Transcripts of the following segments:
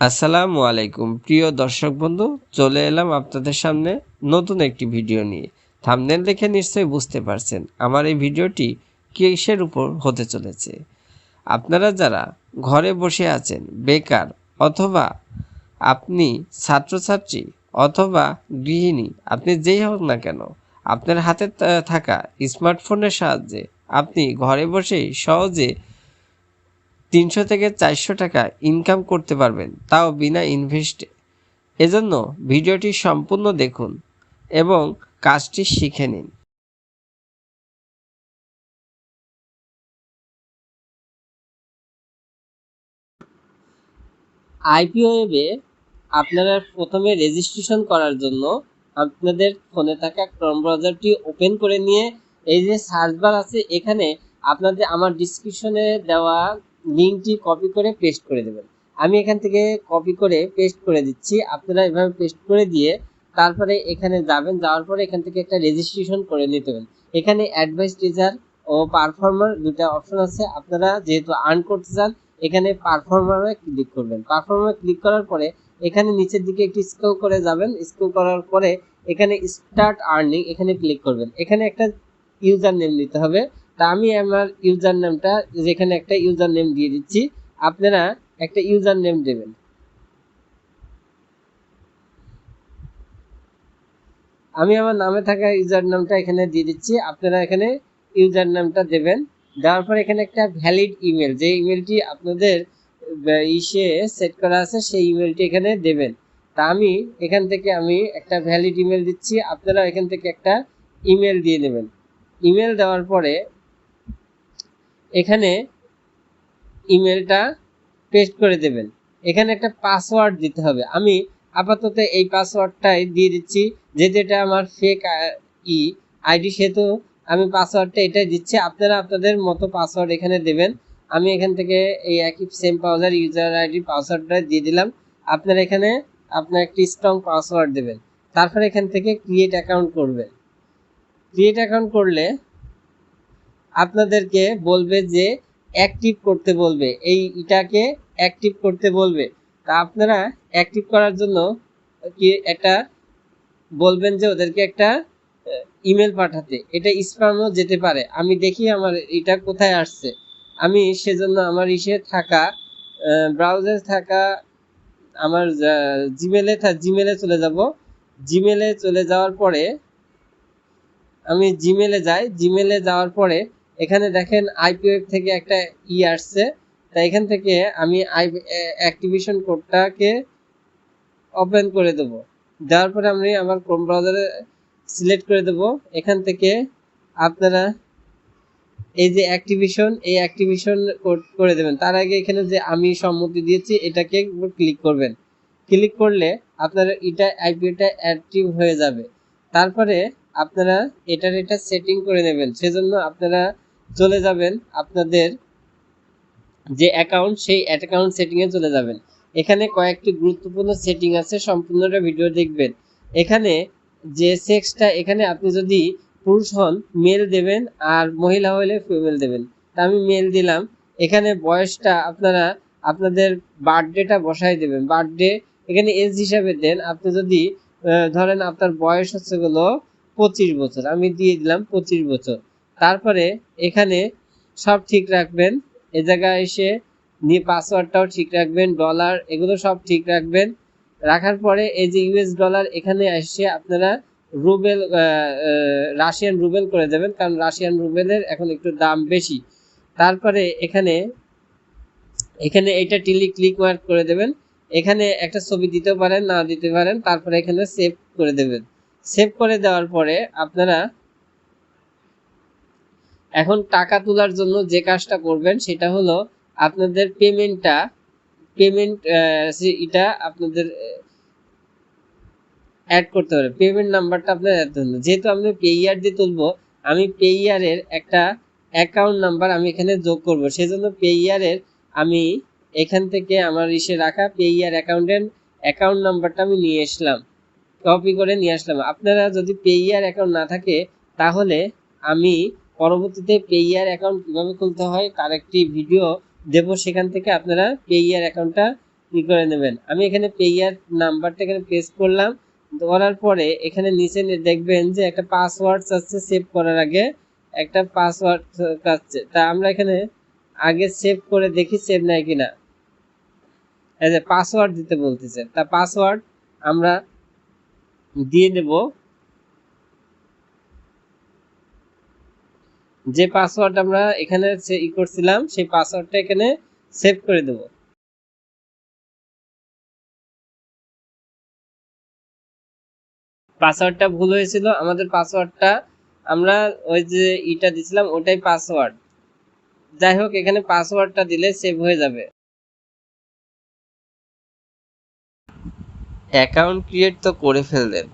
আসসালামু আলাইকুম। প্রিয় দর্শক বন্ধু, চলে এলাম আপনাদের সামনে নতুন একটি ভিডিও নিয়ে। থামনেল দেখে নিশ্চয়ই বুঝতে পারছেন আমার এই ভিডিওটি কিসের উপর হতে চলেছে। আপনারা যারা ঘরে বসে আছেন, বেকার অথবা আপনি ছাত্রছাত্রী অথবা গৃহিণী, আপনি যেই হোক না কেন, আপনার হাতে থাকা স্মার্টফোনের সাহায্যে আপনি ঘরে বসেই সহজে তিনশো থেকে চারশো টাকা ইনকাম করতে পারবেন, তাও বিনা ইনভেস্টে এজন্য ভিডিওটি সম্পূর্ণ দেখুন এবং কাজটি শিখে নিন। আইপিও আইপিওএবে আপনারা প্রথমে রেজিস্ট্রেশন করার জন্য আপনাদের ফোনে থাকা ক্রম ব্রাউজারটি ওপেন করে নিয়ে, এই যে সার্চ বার আছে, এখানে আপনাদের আমার ডিসক্রিপশনে দেওয়া লিঙ্কটি কপি করে পেস্ট করে দেবেন। আমি এখান থেকে কপি করে পেস্ট করে দিচ্ছি। আপনারা এভাবে পেস্ট করে দিয়ে তারপরে এখানে যাবেন, যাওয়ার পরে এখান থেকে একটা রেজিস্ট্রেশন করে নিতে হবে। এখানে অ্যাডভাইস টিচার ও পারফর্মার দুটা অপশন আছে। আপনারা যেহেতু আর্ন করতে চান, এখানে পারফর্মারে ক্লিক করবেন। পারফর্মারে ক্লিক করার পরে এখানে নিচের দিকে একটি স্ক্রল করে যাবেন। স্ক্রল করার পরে এখানে স্টার্ট আর্নিং এখানে ক্লিক করবেন। এখানে একটা ইউজার নেম নিতে হবে। তা আমি আমার ইউজার নেমটা যেখানে একটা ইউজার নেম দিয়ে দিচ্ছি, আপনারা একটা ইউজার নেম দেবেন। আমি আমার নামে থাকা ইউজার নামটা এখানে দিয়ে দিচ্ছি, আপনারা এখানে ইউজার নামটা দেবেন। দেওয়ার পর এখানে একটা ভ্যালিড ইমেল, যে ইমেলটি আপনাদের ইসে সেট করা আছে, সেই ইমেলটি এখানে দেবেন। তা আমি এখান থেকে আমি একটা ভ্যালিড ইমেল দিচ্ছি আপনারা এখান থেকে একটা ইমেল দিয়ে নেবেন ইমেল দেওয়ার পরে এখানে ইমেলটা পেস্ট করে দেবেন। এখানে একটা পাসওয়ার্ড দিতে হবে। আমি আপাতত এই পাসওয়ার্ডটাই দিয়ে দিচ্ছি। যেহেতু এটা আমার ফেক ই, আইডি সেহেতু আমি পাসওয়ার্ডটা এটাই দিচ্ছি। আপনারা আপনাদের মতো পাসওয়ার্ড এখানে দেবেন। আমি এখান থেকে এই একই সেম পাউজার ইউজার আইডি পাসওয়ার্ডটা দিয়ে দিলাম। আপনারা এখানে আপনার একটি স্ট্রং পাসওয়ার্ড দেবেন। তারপরে এখান থেকে ক্রিয়েট অ্যাকাউন্ট করবেন। ক্রিয়েট অ্যাকাউন্ট করলে আপনাদেরকে বলবে যে অ্যাক্টিভ করতে বলবে। এই ইটাকে অ্যাক্টিভ করতে বলবে। তা আপনারা অ্যাক্টিভ করার জন্য কি একটা বলবেন যে ওদেরকে একটা ইমেল পাঠাতে। এটা স্প্যামও যেতে পারে। আমি দেখি আমার এটা কোথায় আসছে। আমি সেজন্য আমার ইসে থাকা ব্রাউজারে থাকা, আমার জিমেলে জিমেলে চলে যাব। জিমেলে চলে যাওয়ার পরে আমি জিমেলে যাই। জিমেলে যাওয়ার পরে এখানে দেখেন আইপিওএফ থেকে একটা ই আসছে। তা এখান থেকে আমি অ্যাক্টিভেশন কোডটাকে ওপেন করে দেব। দেওয়ার পরে আমি আমার ক্রোম ব্রাউজারে সিলেক্ট করে দেব। এখান থেকে আপনারা এই যে অ্যাক্টিভেশন এই অ্যাক্টিভেশন কোড করে দেবেন। তার আগে এখানে যে আমি সম্মতি দিয়েছি, এটাকে ক্লিক করবেন। ক্লিক করলে আপনার এটা আইপিওটা অ্যাক্টিভ হয়ে যাবে। তারপরে আপনারা এটার এটা সেটিং করে নেবেন। সেজন্য আপনারা চলে যাবেন আপনাদের যে অ্যাকাউন্ট সেই অ্যাকাউন্ট সেটিংয়ে চলে যাবেন। এখানে কয়েকটি গুরুত্বপূর্ণ সেটিং আছে, সম্পূর্ণটা ভিডিও দেখবেন। এখানে যে সেক্সটা এখানে আপনি যদি পুরুষ হন মেল দেবেন আর মহিলা হলে ফিমেল দেবেন। তা আমি মেল দিলাম। এখানে বয়সটা আপনারা, আপনাদের বার্থডেটা বসাই দেবেন। বার্থডে এখানে এজ হিসাবে দেন। আপনি যদি ধরেন আপনার বয়স হচ্ছে হলো পঁচিশ বছর, আমি দিয়ে দিলাম পঁচিশ বছর। তারপরে এখানে সব ঠিক রাখবেন। এ জায়গায় এসে নিয়ে পাসওয়ার্ডটাও ঠিক রাখবেন ডলার এগুলো সব ঠিক রাখবেন। রাখার পরে এই যে ইউএস ডলার এখানে এসে আপনারা রুবেল রাশিয়ান রুবেল করে দেবেন, কারণ রাশিয়ান রুবেলের এখন একটু দাম বেশি। তারপরে এখানে এখানে এটা টিলি ক্লিক মার্ক করে দেবেন। এখানে একটা ছবি দিতে পারেন, না দিতে পারেন, তারপরে এখানে সেভ করে দেবেন। সেভ করে দেওয়ার পরে আপনারা এখন টাকা তোলার জন্য যে কাজটা করবেন, সেটা হলো আপনাদের পেমেন্টটা, পেমেন্ট এটা আপনাদের অ্যাড করতে হবে। পেমেন্ট নাম্বারটা আপনার অ্যাড করতে যেহেতু আমি পেইয়ার দিয়ে তুলবো, আমি পেইয়ারের একটা অ্যাকাউন্ট নাম্বার আমি এখানে যোগ করব। সেজন্য পেইয়ারের আমি এখান থেকে আমার ইসে রাখা পেইয়ার অ্যাকাউন্টের অ্যাকাউন্ট নাম্বারটা আমি নিয়ে আসলাম। কপি করে নিয়ে আসলাম। আপনারা যদি পেইয়ার অ্যাকাউন্ট না থাকে, তাহলে আমি পরবর্তীতে পেইয়ার অ্যাকাউন্ট কীভাবে খুলতে হয়, তার একটি ভিডিও দেব, সেখান থেকে আপনারা পেইয়ার অ্যাকাউন্টটা ই করে নেবেন। আমি এখানে পেয়ার নাম্বারটা এখানে পেস্ট করলাম। করার পরে এখানে নিচে দেখবেন যে একটা পাসওয়ার্ড চাচ্ছে সেভ করার আগে একটা পাসওয়ার্ড চাচ্ছে তা আমরা এখানে আগে সেভ করে দেখি সেভ নাই কিনা। এই পাসওয়ার্ড দিতে বলতেছে। তা পাসওয়ার্ড আমরা দিয়ে দেব যে পাসওয়ার্ড আমরা এখানে ই করছিলাম, সেই পাসওয়ার্ডটা এখানে সেভ করে দেব। পাসওয়ার্ডটা ভুল হয়েছিল, আমাদের পাসওয়ার্ডটা আমরা ওই যে ইটা দিছিলাম, ওটাই পাসওয়ার্ড যাই হোক, এখানে পাসওয়ার্ডটা দিলে সেভ হয়ে যাবে। অ্যাকাউন্ট ক্রিয়েট তো করে ফেললেন।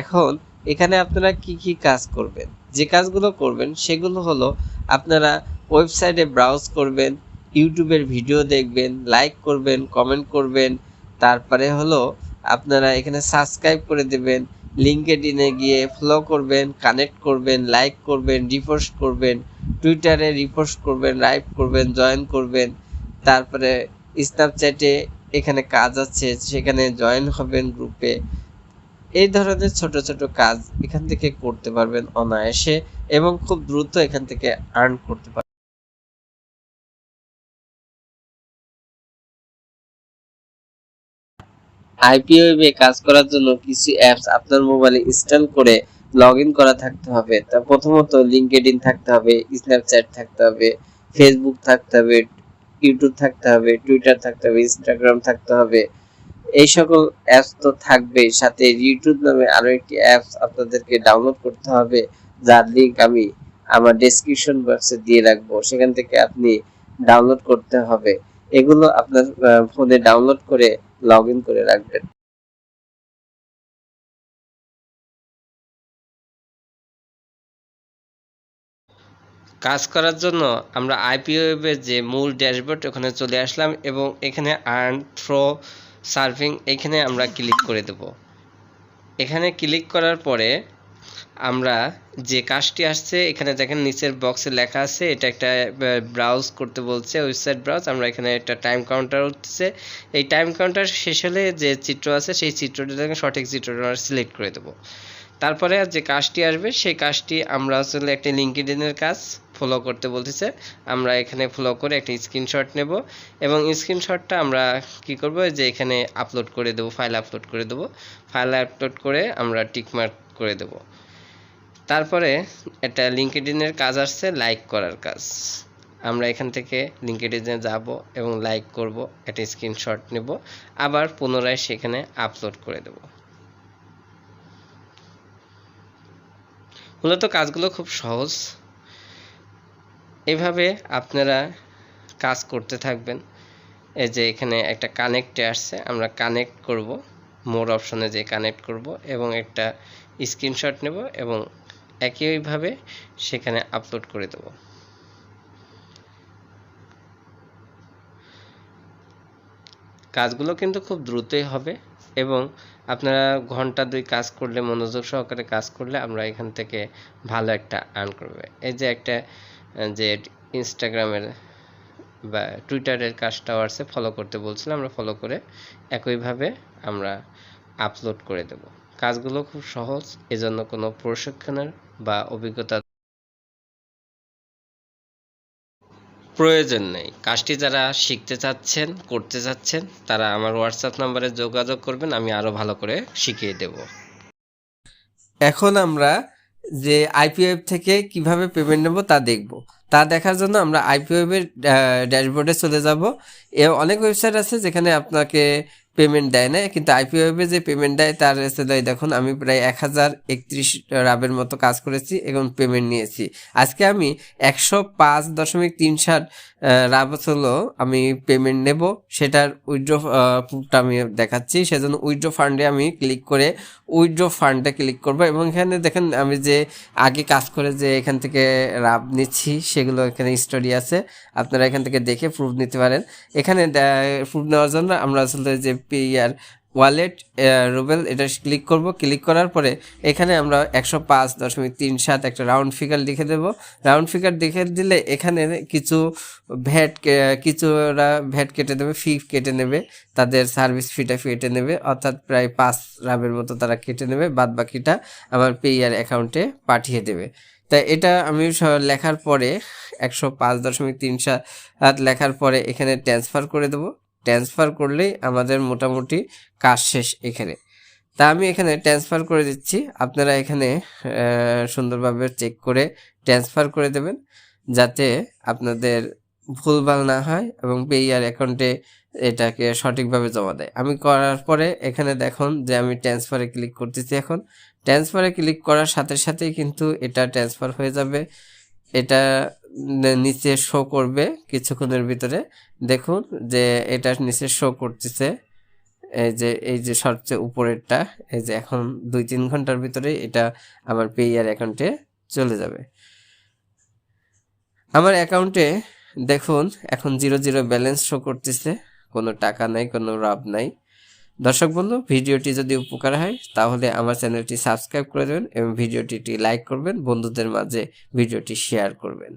এখন এখানে আপনারা কি কি কাজ করবেন? যে কাজগুলো করবেন সেগুলো হলো আপনারা ওয়েবসাইটে ব্রাউজ করবেন, ইউটিউবের ভিডিও দেখবেন লাইক করবেন কমেন্ট করবেন, তারপরে হলো আপনারা এখানে সাবস্ক্রাইব করে দেবেন লিঙ্কেডিনে গিয়ে ফলো করবেন কানেক্ট করবেন লাইক করবেন রিপোস্ট করবেন টুইটারে রিপোস্ট করবেন লাইভ করবেন জয়েন করবেন, তারপরে স্ন্যাপচ্যাটে এখানে কাজ আছে, সেখানে জয়েন হবেন গ্রুপে এই ধরনের ছোট ছোট কাজ এখান থেকে করতে পারবেন অনায়াসে এবং খুব দ্রুত এখান থেকে আর্ন করতে পারবেন। আইপিওএবে কাজ করার জন্য কিছু অ্যাপস আপনার মোবাইলে ইনস্টল করে লগ করা থাকতে হবে। তা প্রথমত লিঙ্কডইন থাকতে হবে স্ন্যাপচ্যাট থাকতে হবে ফেসবুক থাকতে হবে ইউটিউব থাকতে হবে টুইটার থাকতে হবে ইনস্টাগ্রাম থাকতে হবে। এই সকল অ্যাপস তো থাকবে সাথে ইউটিউব নামে আরও একটি অ্যাপস আপনাদেরকে ডাউনলোড করতে হবে। যার লিংক আমি আমার ডেসক্রিপশন বক্সে দিয়ে রাখব। সেখান থেকে আপনি ডাউনলোড করতে হবে। এগুলো আপনার ফোনে ডাউনলোড করে লগ ইন করে রাখবেন। কাজ করার জন্য আমরা আইপিওয়েবের যে মূল ড্যাশবোর্ড ওখানে চলে আসলাম এবং এখানে আর্ন থ্রো সার্ভিং, এখানে আমরা ক্লিক করে দেব। এখানে ক্লিক করার পরে আমরা যে কাজটি আসছে, এখানে দেখেন নিচের বক্সে লেখা আছে, এটা একটা ব্রাউজ করতে বলছে ওয়েবসাইট ব্রাউজ আমরা এখানে একটা টাইম কাউন্টার উঠছে এই টাইম কাউন্টার শেষ হলে যে চিত্র আছে, সেই চিত্রটা দেখেন, সঠিক চিত্রটা আমরা সিলেক্ট করে দেবো। তারপরে যে কাজটি আসবে, সেই কাজটি আমরা আসলে একটা লিঙ্কডিনের কাজ। ফলো করতে বলতেছে। আমরা এখানে ফলো করে একটা স্ক্রিনশট নেব এবং স্ক্রিনশটটা আমরা কি করব? যে এখানে আপলোড করে দেব ফাইল আপলোড করে দেব। ফাইল আপলোড করে আমরা টিকমার্ক করে দেব। তারপরে একটা লিঙ্কডিনের কাজ আসছে লাইক করার কাজ। আমরা এখান থেকে লিঙ্কডিনে যাব এবং লাইক করব, একটা স্ক্রিনশট নেব। আবার পুনরায় সেখানে আপলোড করে দেব। মূলত কাজগুলো খুব সহজ। এভাবে আপনারা কাজ করতে থাকবেন। এই যে এখানে একটা কানেক্টে আসছে, আমরা কানেক্ট করব মোর অপশনে যে কানেক্ট করব এবং একটা স্ক্রিনশট নেব এবং একইভাবে সেখানে আপলোড করে দেব। কাজগুলো কিন্তু খুব দ্রুতই হবে এবং আপনারা ঘণ্টা দুই কাজ করলে, মনোযোগ সহকারে কাজ করলে আমরা এখান থেকে ভালো একটা আর্ন করবে। এই যে একটা যে ইনস্টাগ্রামের বা টুইটারের কাজটাও আছে ফলো করতে বলছিলাম, আমরা ফলো করে একইভাবে আমরা আপলোড করে দেব। কাজগুলো খুব সহজ, এজন্য কোনো প্রশিক্ষণের বা অভিজ্ঞতা প্রয়োজন নেই। কাজটি যারা শিখতে চাচ্ছেন, করতে চাচ্ছেন, তারা আমার হোয়াটসঅ্যাপ নাম্বারে যোগাযোগ করবেন, আমি আরও ভালো করে শিখিয়ে দেব। এখন আমরা যে আইপিওয়েব থেকে কীভাবে পেমেন্ট নেব তা দেখব। তা দেখার জন্য আমরা আইপিওয়েবের ড্যাশবোর্ডে চলে যাব। এ অনেক ওয়েবসাইট আছে যেখানে আপনাকে পেমেন্ট দেয় না, কিন্তু আইপিওয়েবে যে পেমেন্ট দেয় তার এসে দেয়। দেখুন, আমি প্রায় এক হাজার একত্রিশ রাবের মতো কাজ করেছি এবং পেমেন্ট নিয়েছি। আজকে আমি একশো পাঁচ দশমিক তিন ষাট রাব হলো আমি পেমেন্ট নেব, সেটার উইড্রো প্রুফটা আমি দেখাচ্ছি। সেজন্য উইড্রো ফান্ডে আমি ক্লিক করে উইড্রো ফান্ডে ক্লিক করব এবং এখানে দেখেন, আমি যে আগে কাজ করে যে এখান থেকে রাব নিচ্ছি, সেগুলো এখানে স্টোরি আছে। আপনারা এখান থেকে দেখে প্রুফ নিতে পারেন। এখানে প্রুফ নেওয়ার জন্য আমরা আসলে যে পেয়ার ওয়ালেট রুবেল এটা ক্লিক করব। ক্লিক করার পরে এখানে আমরা একশো পাঁচ দশমিক তিন সাত একটা রাউন্ড ফিগার লিখে দেব। রাউন্ড ফিগার লিখে দিলে এখানে কিছু ভ্যাট কিছুরা ভ্যাট কেটে দেবে ফি কেটে নেবে, তাদের সার্ভিস ফিটা কেটে নেবে, অর্থাৎ প্রায় পাঁচ রাবের মতো তারা কেটে নেবে বাদ বাকিটা আমার পেয়ার অ্যাকাউন্টে পাঠিয়ে দেবে। তাই এটা আমি লেখার পরে একশো পাঁচ দশমিক তিন সাত লেখার পরে এখানে ট্রান্সফার করে দেবো। ট্রান্সফার করলেই আমাদের মোটামুটি কাজ শেষ এখানে। তা আমি এখানে ট্রান্সফার করে দিচ্ছি। আপনারা এখানে সুন্দরভাবে চেক করে ট্রান্সফার করে দেবেন যাতে আপনাদের ভুলভাল না হয় এবং পেয়ার অ্যাকাউন্টে এটাকে সঠিকভাবে জমা দেয়। আমি করার পরে এখানে দেখুন যে আমি ট্রান্সফারে ক্লিক করতেছি এখন। ট্রান্সফারে ক্লিক করার সাথে সাথেই কিন্তু এটা ট্রান্সফার হয়ে যাবে। এটা নিচে শো করবে কিছুক্ষণের ভিতরে। দেখুন যে এটা নিচে শো করতেছে। এই যে এই যে সবচেয়ে উপরেরটা, এই যে এখন দুই তিন ঘণ্টার ভিতরে এটা আমার পেয়ার অ্যাকাউন্টে চলে যাবে। আমার অ্যাকাউন্টে দেখুন, এখন জিরো জিরো ব্যালেন্স শো করতেছে। কোনো টাকা নাই, কোনো লাভ নাই। দর্শক বন্ধু, ভিডিওটি যদি উপকার হয়, তাহলে আমার চ্যানেলটি সাবস্ক্রাইব করে দেবেন এবং ভিডিওটি লাইক করবেন, বন্ধুদের মাঝে ভিডিওটি শেয়ার করবেন।